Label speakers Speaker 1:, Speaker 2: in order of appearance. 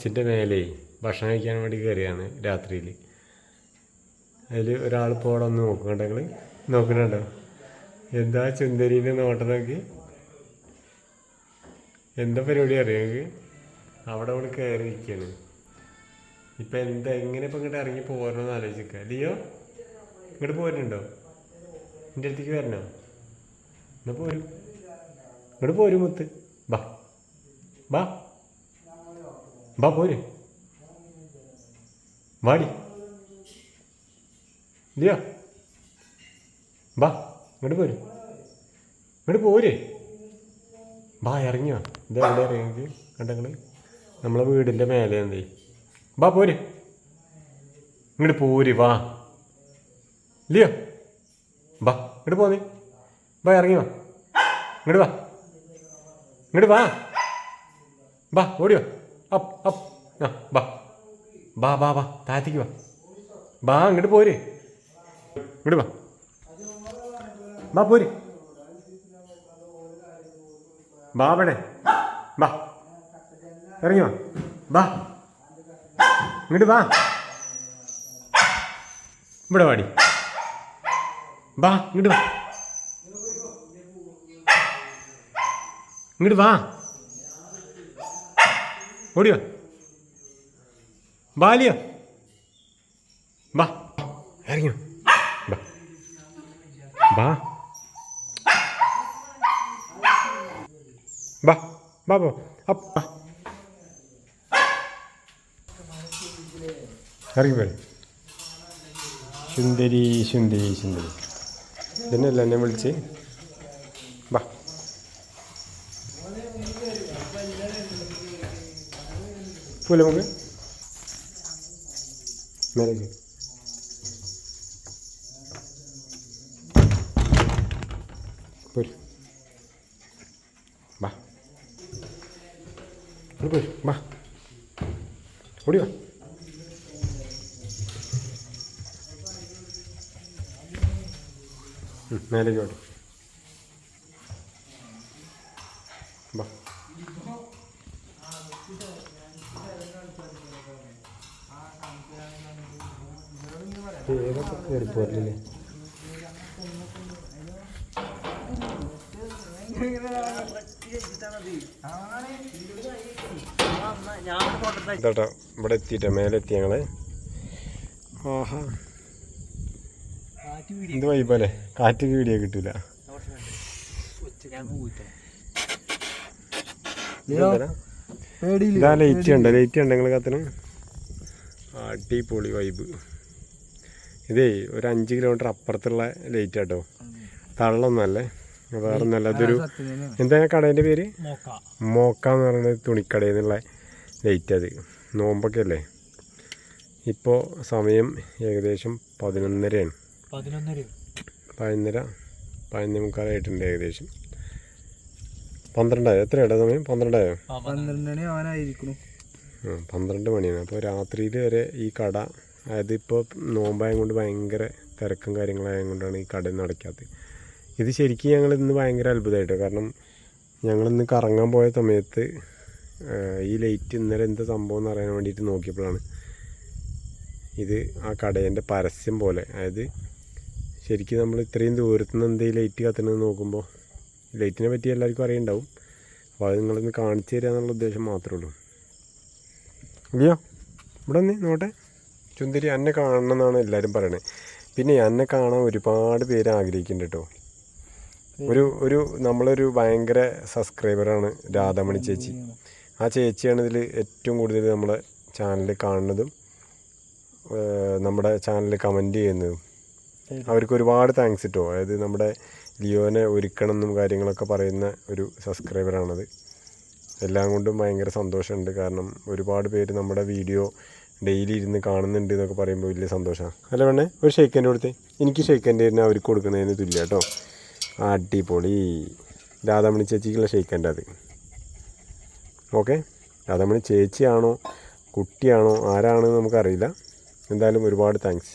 Speaker 1: മച്ചിന്റെ മേലെ ഭക്ഷണം കഴിക്കാൻ വേണ്ടി കയറിയാണ് രാത്രിയിൽ. അതിൽ ഒരാൾ ഇപ്പോൾ അവിടെ ഒന്ന് നോക്കുന്നുണ്ടെങ്കിൽ നോക്കുന്നുണ്ടോ? എന്താ ചുന്ദരീന്റെ നോട്ടം നോക്കി. എന്താ പരിപാടി അറിയാം നിങ്ങൾക്ക് അവിടെ അവിടെ കയറി ഇരിക്കുകയാണ് ഇപ്പം എന്താ എങ്ങനെ ഇപ്പം ഇങ്ങോട്ട് ഇറങ്ങി പോരണമെന്ന് ആലോചിക്കുക ലിയോ ഇങ്ങോട്ട് പോരുന്നുണ്ടോ? എന്റെ അടുത്തേക്ക് വരണോ? എന്നാൽ പോരും. ഇങ്ങോട്ട് പോരും മുത്ത്. ബാ. ബാ. ബാ പോര്. വാടി. ലിയോ ബാ ഇങ്ങോട്ട് പോര്. ഇങ്ങോട്ട് പോര്. ബാ ഇറങ്ങിയോ ഇത് എവിടെ ഇറങ്ങി കണ്ടങ്ങൾ നമ്മളെ വീടിന്റെ മേലെ എന്തേ? ബാ പോര്. ഇങ്ങോട്ട് പോര് വാ. ഇല്ലയോ? ബാ ഇങ്ങോട്ട് പോന്നേ. ബാ ഇറങ്ങി വാ. ഇങ്ങോട്ട് വാ. ഇങ്ങോട്ട് വാ. ബാ ഓടിയോ അപ്പ് അപ്പ് ആ ബാ. ബാ ബാ ബാ. താഴത്തേക്ക് വാ. ബാ അങ്ങോട്ട് പോര്. ഇങ്ങോട്ട് വാ. ബാ പോര്. ബാ അവിടെ. ബാ. ഇറങ്ങി വാ. ബാ. ഇങ്ങോട്ട് വാ. ഇവിടെ വാടി. ബാ ഇങ്ങോട്ട് വാ. ഇങ്ങോട്ട് വാ. ഓടിയോ? ബാലിയോ? ബാ. ഇറങ്ങിയോ ബാ. ബാ. ബാ. ബാ ബോ. അപ്പ് ഇറങ്ങി പോയി സുന്ദരി സുന്ദരി സുന്ദരി. ഇതന്നെയല്ല എന്നെ വിളിച്ച് ബാ പോലെ നമുക്ക് മേലേക്ക് പോര് ബാ ഇങ്ങോട്ട് പോര് ബാ ഓടി വാ ഉം, മേലേക്ക് ഓടി ബാ ഇതാട്ടോ ഇവിടെ എത്തിയിട്ട മേലെ എത്തി ഞങ്ങൾ. ആഹാ. എന്ത് വൈബല്ലേ കാറ്റ് വീഡിയോ കിട്ടൂല. ഇതാ ലൈറ്റ് ഉണ്ട്? ലൈറ്റ് ഉണ്ട് നിങ്ങൾ കത്തിന്? അടിപൊളി വൈബ് ഇതേ ഒരു അഞ്ച് കിലോമീറ്റർ അപ്പുറത്തുള്ള ലൈറ്റ് കേട്ടോ തള്ളൊന്നല്ലേ വേറെ നല്ല അതൊരു എന്താ കടേന്റെ പേര്? മോക്ക. എന്ന് പറയുന്നത് തുണിക്കടയിൽ നിന്നുള്ള ലൈറ്റ് അത്. നോമ്പൊക്കെ അല്ലേ? ഇപ്പോൾ സമയം ഏകദേശം പതിനൊന്നരയാണ്.
Speaker 2: പതിനൊന്നര.
Speaker 1: പതിനൊന്നര പതിനൊന്നേ മുക്കാലായിട്ടുണ്ട് ഏകദേശം. പന്ത്രണ്ടായോ? എത്രയാട്ടോ സമയം? പന്ത്രണ്ടായോ?
Speaker 2: പന്ത്രണ്ടണി
Speaker 1: പന്ത്രണ്ട് മണിയാണ്. അപ്പോൾ രാത്രിയിൽ വരെ ഈ കട അതായത് ഇപ്പോൾ നോമ്പായം കൊണ്ട് ഭയങ്കര തിരക്കും കാര്യങ്ങളായ കൊണ്ടാണ് ഈ കട ഒന്നും അടയ്ക്കാത്തത് ഇത് ശരിക്കും ഞങ്ങൾ ഇന്ന് ഭയങ്കര അത്ഭുതമായിട്ട് കാരണം ഞങ്ങളിന്ന് കറങ്ങാൻ പോയ സമയത്ത് ഈ ലൈറ്റ് ഇന്നലെ എന്താ സംഭവം എന്ന് അറിയാൻ വേണ്ടിയിട്ട് നോക്കിയപ്പോഴാണ് ഇത് ആ കടേന്റെ പരസ്യം പോലെ. അതായത് ശരിക്കും നമ്മൾ ഇത്രയും ദൂരത്തു നിന്ന് എന്തെങ്കിലും ലൈറ്റ് കത്തണമെന്ന് നോക്കുമ്പോൾ ലൈറ്റിനെ പറ്റി എല്ലാവർക്കും അറിയുണ്ടാവും. അപ്പോൾ അത് നിങ്ങളൊന്ന് കാണിച്ചു തരിക എന്നുള്ള ഉദ്ദേശം മാത്രമേ ഉള്ളൂ. ഇല്ലയോ? ഇവിടെ നീ നോട്ടെ ചുന്തിരി എന്നെ കാണണം എന്നാണ് എല്ലാവരും പറയണത് പിന്നെ എന്നെ കാണാൻ ഒരുപാട് പേര് ആഗ്രഹിക്കുന്നുണ്ട് കേട്ടോ. ഒരു ഒരു നമ്മളൊരു ഭയങ്കര സബ്സ്ക്രൈബറാണ് രാധാമണി ചേച്ചി. ആ ചേച്ചിയാണ് ഇതിൽ ഏറ്റവും കൂടുതൽ നമ്മളെ ചാനൽ കാണുന്നതും നമ്മുടെ ചാനൽ കമന്റ് ചെയ്യുന്നതും. അവർക്ക് ഒരുപാട് താങ്ക്സ് കിട്ടോ അതായത് നമ്മുടെ ലിയോനെ ഒരുക്കണം എന്നും കാര്യങ്ങളൊക്കെ പറയുന്ന ഒരു സബ്സ്ക്രൈബറാണത് എല്ലാം കൊണ്ടും ഭയങ്കര സന്തോഷമുണ്ട്. കാരണം ഒരുപാട് പേര് നമ്മുടെ വീഡിയോ ഡെയിലി ഇരുന്ന് കാണുന്നുണ്ട് എന്നൊക്കെ പറയുമ്പോൾ വലിയ സന്തോഷമാണ് അല്ല വേണേ ഒരു ഷെയ്ക്കന്റെ കൊടുത്തേ. എനിക്ക് ഷെയ്ക്കന്റെ തന്നെ അവർക്ക് കൊടുക്കുന്നതിന് തുല്യ കേട്ടോ. അടിപൊളി. രാധാമണി ചേച്ചിക്കുള്ള ഷെയ്ക്കന്റെ അത്. ഓക്കെ രാധാമണി ചേച്ചിയാണോ കുട്ടിയാണോ ആരാണെന്ന് നമുക്കറിയില്ല. എന്തായാലും ഒരുപാട് താങ്ക്സ്